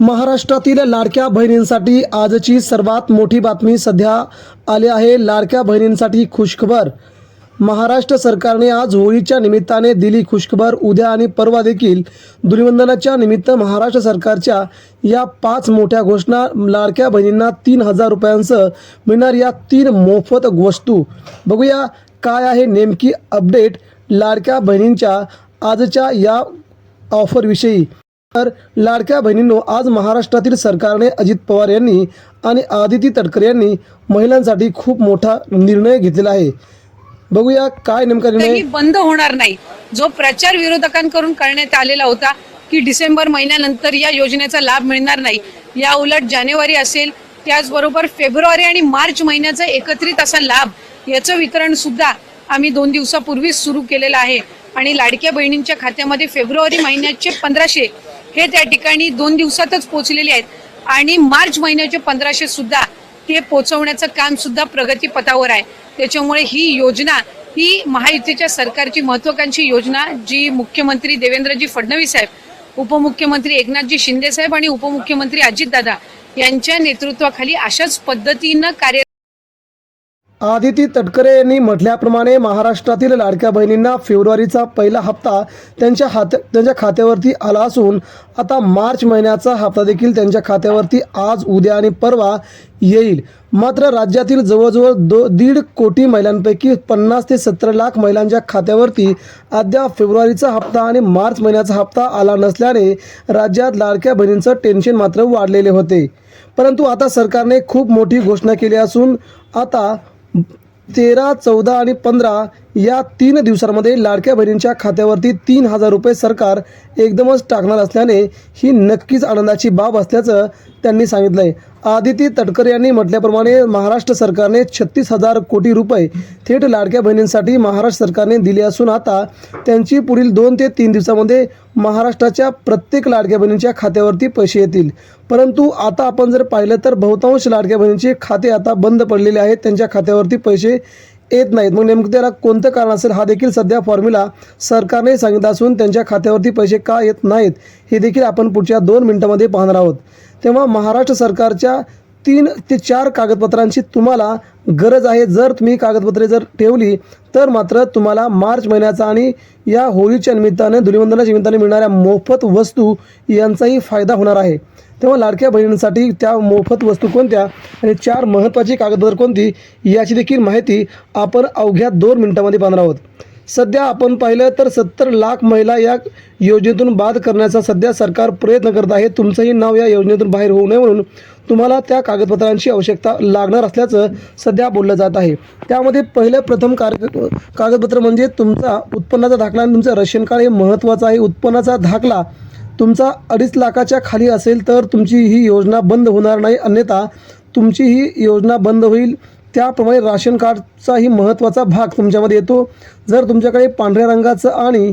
महाराष्ट्रातील लाडक्या बहिणींसाठी आजची सर्वात मोठी बातमी सध्या आली आहे. लाडक्या बहिणींसाठी खुशखबर. महाराष्ट्र सरकारने आज होळीच्या निमित्ताने दिली खुशखबर. उद्या आणि परवा देखील धुलिवंदनाच्या निमित्त महाराष्ट्र सरकारच्या या पाच मोठ्या घोषणा लाडक्या बहिणींना तीन हजार रुपयांसह मिळणार या तीन मोफत वस्तू. बघूया काय आहे नेमकी अपडेट लाडक्या बहिणींच्या आजच्या या ऑफरविषयी तर लाडक्या बहिणींनो आज महाराष्ट्रातील सरकारने अजित पवार यांनी आणि आदिती तटकरे यांनी महिलांसाठी खूप मोठा निर्णय घेतलेला आहे. बघूया काय नेमका निर्णय बंद होणार नाही. जो प्रचार विरोधकांकडून करण्यात आलेला होता की डिसेंबर महिन्यानंतर या योजनेचा लाभ मिळणार नाही. या उलट जानेवारी असेल त्याचबरोबर फेब्रुवारी आणि मार्च महिन्याचा एकत्रित असा लाभ याचं वितरण सुद्धा आम्ही दोन दिवसापूर्वीच सुरू केलेलं आहे. आणि लाडक्या बहिणींच्या खात्यामध्ये फेब्रुवारी महिन्याचे पंधराशे हे त्या ठिकाणी दोन दिवसातच पोहोचलेले आहेत. आणि मार्च महिन्याचे पंधराशे सुद्धा ते पोहोचवण्याचं काम सुद्धा प्रगतीपथावर आहे. त्याच्यामुळे ही योजना ही महायुतीच्या सरकारची महत्वाकांक्षी योजना जी मुख्यमंत्री देवेंद्रजी फडणवीस साहेब उपमुख्यमंत्री एकनाथजी शिंदे साहेब आणि उपमुख्यमंत्री अजितदादा यांच्या नेतृत्वाखाली अशाच पद्धतीनं कार्य आदिती तटकरे यांनी म्हटल्याप्रमाणे महाराष्ट्रातील लाडक्या बहिणींना फेब्रुवारीचा पहिला हप्ता त्यांच्या हात त्यांच्या खात्यावरती आला असून आता मार्च महिन्याचा हप्ता देखील त्यांच्या खात्यावरती आज उद्या आणि परवा येईल. मात्र राज्यातील जवळजवळ दो दीड कोटी महिलांपैकी पन्नास ते सत्तर लाख महिलांच्या खात्यावरती अद्याप फेब्रुवारीचा हप्ता आणि मार्च महिन्याचा हप्ता आला नसल्याने राज्यात लाडक्या बहिणींचं टेन्शन मात्र वाढलेले होते. परंतु आता सरकारने खूप मोठी घोषणा केली असून आता तेरा चौदा आणि पंधरा या तीन दिवसांमध्ये लाडक्या बहिणींच्या खात्यावरती तीन हजार रुपये सरकार एकदमच टाकणार असल्याने ही नक्कीच आनंदाची बाब असल्याचं त्यांनी सांगितलं आहे आदिती तटकरे यांनी म्हटल्याप्रमाणे महाराष्ट्र सरकारने छत्तीस हजार कोटी रुपये थेट लाडक्या बहिणींसाठी महाराष्ट्र सरकारने दिले असून आता त्यांची पुढील दोन ते तीन दिवसामध्ये महाराष्ट्राच्या प्रत्येक लाडक्या बहिणींच्या खात्यावरती पैसे येतील. परंतु आता आपण जर पाहिलं तर बहुतांश लाडक्या बहिणींचे खाते आता बंद पडलेले आहेत. त्यांच्या खात्यावरती पैसे येत नाहीत. मग नेमकं त्याला कोणतं कारण असेल? हा देखील सध्या फॉर्म्युला सरकारने सांगितला असून त्यांच्या खात्यावरती पैसे का येत नाहीत? हे देखील आपण पुढच्या दोन मिनटामध्ये पाहणार आहोत. तेव्हा महाराष्ट्र सरकारच्या तीन ते चार कागदपत्रांची तुम्हाला गरज आहे. जर तुम्ही कागदपत्रे जर ठेवली तर मात्र तुम्हाला मार्च महिन्याचा आणि या होळीच्या निमित्ताने धुलिवंदनाच्या निमित्ताने मिळणाऱ्या मोफत वस्तू यांचाही फायदा होणार आहे. तेव्हा लाडक्या बहिणींसाठी त्या मोफत वस्तू कोणत्या आणि चार महत्त्वाची कागदपत्र कोणती याची देखील माहिती आपण अवघ्या दोन मिनटामध्ये पाहणार आहोत. सध्या आपण पाहिलं तर सत्तर लाख महिला या योजनेतून बाद करण्याचा सध्या सरकार प्रयत्न करत आहे. तुमचंही नाव या योजनेतून बाहेर होऊ नये म्हणून तुम्हाला त्या कागदपत्रांची आवश्यकता लागणार असल्याचं सध्या बोललं जात आहे. त्यामध्ये पहिलं प्रथम कार कागदपत्र म्हणजे तुमचा उत्पन्नाचा दाखला आणि तुमचं रेशन कार्ड हे महत्त्वाचं आहे. उत्पन्नाचा दाखला तुमचा अडीच लाखाच्या खाली असेल तर तुमची ही योजना बंद होणार नाही. अन्यथा तुमची ही योजना बंद होईल. त्याप्रमाणे राशन कार्डचाही महत्त्वाचा भाग तुमच्यामध्ये येतो. जर तुमच्याकडे पांढऱ्या रंगाचं आणि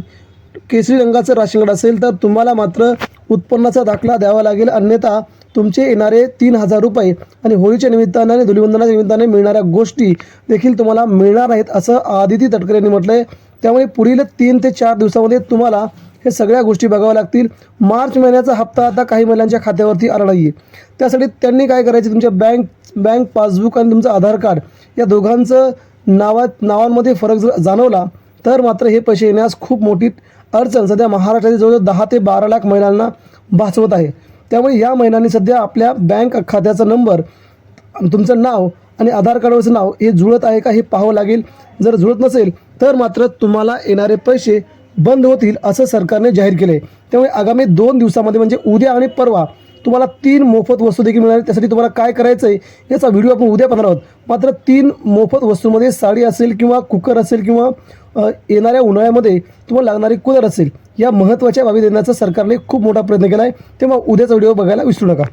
केसरी रंगाचं राशन कार्ड असेल तर तुम्हाला मात्र उत्पन्नाचा दाखला द्यावा लागेल. अन्यथा तुमचे येणारे तीन हजार रुपये आणि होळीच्या निमित्ताने आणि धुलिवंदनाच्या निमित्ताने मिळणाऱ्या गोष्टी देखील तुम्हाला मिळणार आहेत असं आदिती तटकरे यांनी म्हटलं आहे त्यामुळे पुढील तीन ते चार दिवसामध्ये तुम्हाला हे सगळ्या गोष्टी बघाव्या लागतील. मार्च महिन्याचा हप्ता आता काही महिलांच्या खात्यावरती आला नाही आहे त्यासाठी त्यांनी काय करायचं? तुमच्या बँक बँक पासबुक आणि तुमचं आधार कार्ड या दोघांचं नावात नावांमध्ये फरक जर जाणवला तर मात्र हे पैसे येण्यास खूप मोठी अडचण सध्या महाराष्ट्रातील जवळजवळ दहा ते बारा लाख महिलांना भासवत आहे. त्यामुळे या महिलांनी सध्या आपल्या बँक खात्याचा नंबर तुमचं नाव आणि आधार कार्डवरचं नाव हे जुळत आहे का हे पाहावं लागेल. जर जुळत नसेल तर मात्र तुम्हाला येणारे पैसे बंद होतील असं सरकारने जाहीर केले आहे त्यामुळे आगामी दोन दिवसामध्ये म्हणजे उद्या आणि परवा तुम्हाला तीन मोफत वस्तू देखील मिळणार त्यासाठी तुम्हाला काय करायचं आहे याचा व्हिडिओ आपण उद्या पाहणार आहोत. मात्र तीन मोफत वस्तूमध्ये साडी असेल किंवा कुकर असेल किंवा येणाऱ्या उन्हाळ्यामध्ये तुम्हाला लागणारी कूलर असेल या महत्त्वाच्या बाबी देण्याचा सरकारने खूप मोठा प्रयत्न केला आहे तेव्हा उद्याचा व्हिडिओ बघायला विसरू नका.